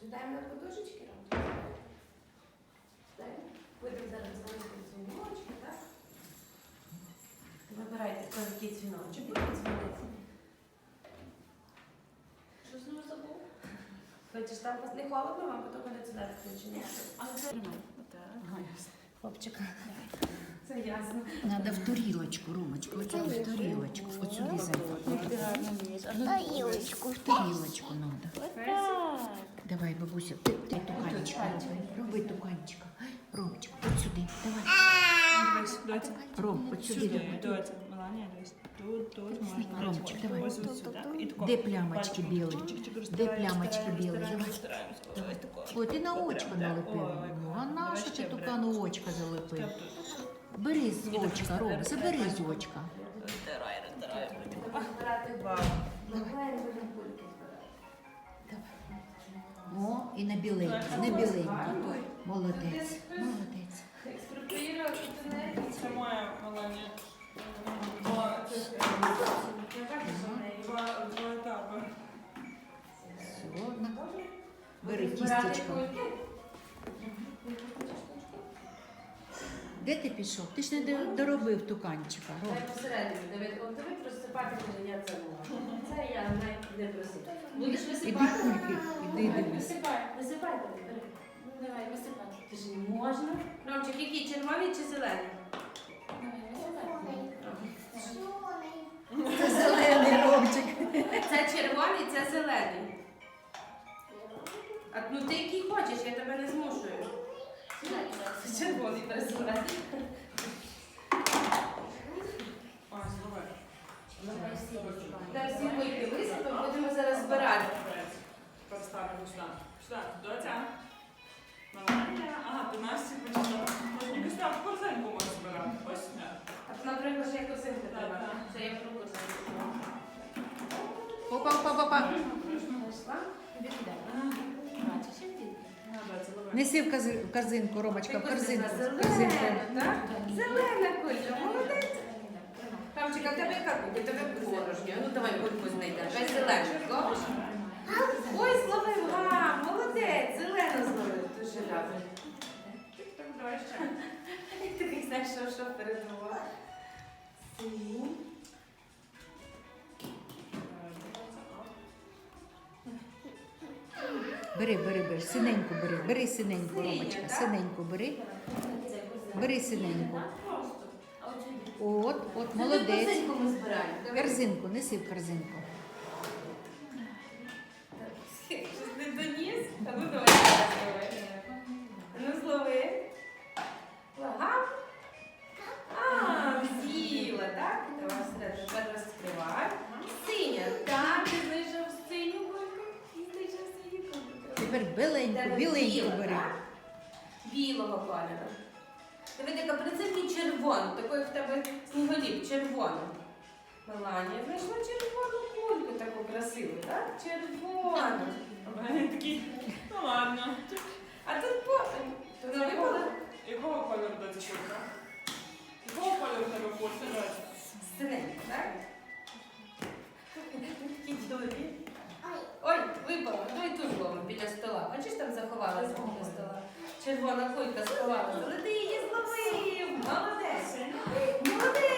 Сідаємо подушечки робимо. Будемо зараз залишити дзвіночки, так? Вибирайте, хто який дзвіночок, який. Що з забув? Хочеш там не холодно, вам потім буде сюди включення. Хлопчика. Давай. Це ясно. Надо в тарілочку, Ромочку, оцю в тарілочку. Вмієш. Ну, Тарілочку, в тарілочку надо. Давай, бабуся, ти, ти туканчика роби. Роби туканчика. Ромчик, от сюди. Давай. Ром, от сюди Сюди, давай. давай. Де плямочки білі? Де плямочки білі? Давай. Ой, ти на очко так. налепив. Ну, А Давай нащо ще ти бери. тукану очка залепив? Бери з очка, Ром, забери з очка. Збирати. О, і на біленьку, на біленьку. Молодець, молодець. Експроприювати енергію. Це моя Де ти пішов? Ти ж не доробив туканчика, Ром. Дай посередині. Диви, от диви просипати, коли я це можу. Це я не просив. Будеш Іди висипати? кульки, іди дивись. Висипай, висипай, бери. Ну, Давай, висипай. Ти ж не можна. Ромчик, який, червоний чи зелений? Це зелений Ромчик. Це червоний, це зелений. А ну ти який хочеш, я тебе не змушую. Червоний пересилай. Ой. Зараз всі кульки висипемо, будемо зараз збирати. Поставимо сюди. Сюди, доця. Меланія. Ага, ти Насті почала. Можна в корзинку можна збирати. Ось сюди. А то, наприклад, ще якось Так, треба. Це я про курс. Опа, опа, опа. Бачиш, як лови. Неси в в корзинку, Ромочка, в корзинку. в корзинку. Зелена, так? Зелена кулька, молодець. Ромчик, а в тебе яка кулька? У тебе порожня. Ну давай кульку знайдемо. Дай зелену, зловиш? Ой, зловив, га, молодець, зелену зловив. Дуже добре. Так, давай ще. Ти такий знаєш, що, що передував? Синій. Бери, бери, бери, синеньку бери, бери синеньку, Ромочка, синеньку бери. Бери синеньку. От. От, молодець. Корзинку, неси в корзинку. Не доніс? А ну давай. Ну злови. Ага. А, з'їла, так? Давай всередину. Тепер розкривай. Синя. Так, ти знайшов синю кульку. І знайшов синю кульку. Тепер біленьку, біленьку бери. Білого кольору. Диви, яка принципі червону, такий в тебе сніголіп, червону. Меланія знайшла червону кульку таку красиву, так? Червону. Такий, ну ладно. А тут по... Якого кольору доця куртка? Якого кольору тебе доця? синенька, так? заховалася біля стола. Червона кулька сховалася. Але ти зловив! Молодець! Молодець!